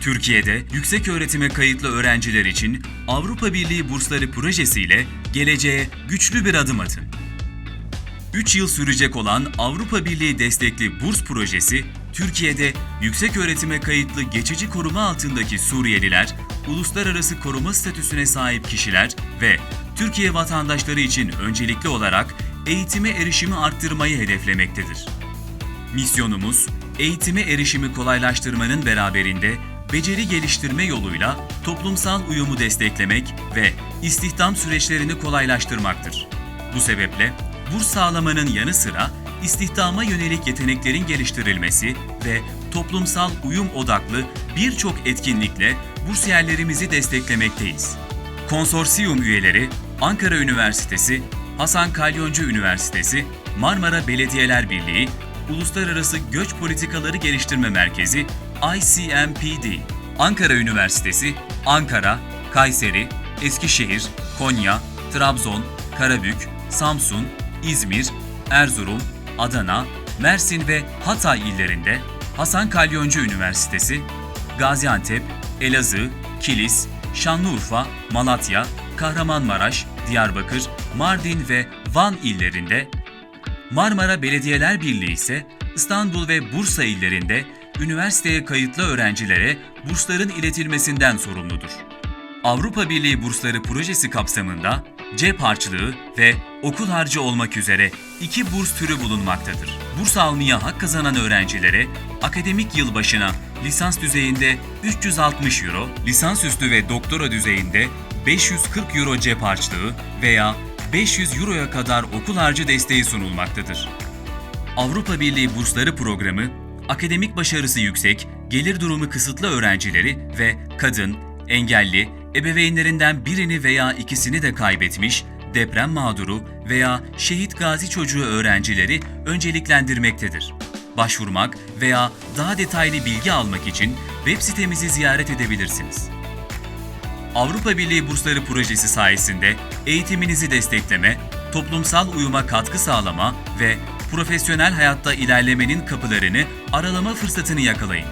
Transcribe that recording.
Türkiye'de yüksek öğretime kayıtlı öğrenciler için Avrupa Birliği Bursları projesiyle geleceğe güçlü bir adım atın. 3 yıl sürecek olan Avrupa Birliği destekli burs projesi, Türkiye'de yüksek öğretime kayıtlı geçici koruma altındaki Suriyeliler, uluslararası koruma statüsüne sahip kişiler ve Türkiye vatandaşları için öncelikli olarak eğitime erişimi arttırmayı hedeflemektedir. Misyonumuz, eğitime erişimi kolaylaştırmanın beraberinde beceri geliştirme yoluyla toplumsal uyumu desteklemek ve istihdam süreçlerini kolaylaştırmaktır. Bu sebeple burs sağlamanın yanı sıra istihdama yönelik yeteneklerin geliştirilmesi ve toplumsal uyum odaklı birçok etkinlikle bursiyerlerimizi desteklemekteyiz. Konsorsiyum üyeleri Ankara Üniversitesi, Hasan Kalyoncu Üniversitesi, Marmara Belediyeler Birliği, Uluslararası Göç Politikaları Geliştirme Merkezi ICMPD, Ankara Üniversitesi, Ankara, Kayseri, Eskişehir, Konya, Trabzon, Karabük, Samsun, İzmir, Erzurum, Adana, Mersin ve Hatay illerinde Hasan Kalyoncu Üniversitesi, Gaziantep, Elazığ, Kilis, Şanlıurfa, Malatya, Kahramanmaraş, Diyarbakır, Mardin ve Van illerinde, Marmara Belediyeler Birliği ise İstanbul ve Bursa illerinde üniversiteye kayıtlı öğrencilere bursların iletilmesinden sorumludur. Avrupa Birliği Bursları projesi kapsamında cep harçlığı ve okul harcı olmak üzere iki burs türü bulunmaktadır. Burs almaya hak kazanan öğrencilere akademik yıl başına lisans düzeyinde 360 euro, lisansüstü ve doktora düzeyinde 540 euro cep harçlığı veya 500 euroya kadar okul harcı desteği sunulmaktadır. Avrupa Birliği Bursları Programı, akademik başarısı yüksek, gelir durumu kısıtlı öğrencileri ve kadın, engelli, ebeveynlerinden birini veya ikisini de kaybetmiş, deprem mağduru veya şehit gazi çocuğu öğrencileri önceliklendirmektedir. Başvurmak veya daha detaylı bilgi almak için web sitemizi ziyaret edebilirsiniz. Avrupa Birliği Bursları projesi sayesinde eğitiminizi destekleme, toplumsal uyuma katkı sağlama ve profesyonel hayatta ilerlemenin kapılarını aralama fırsatını yakalayın.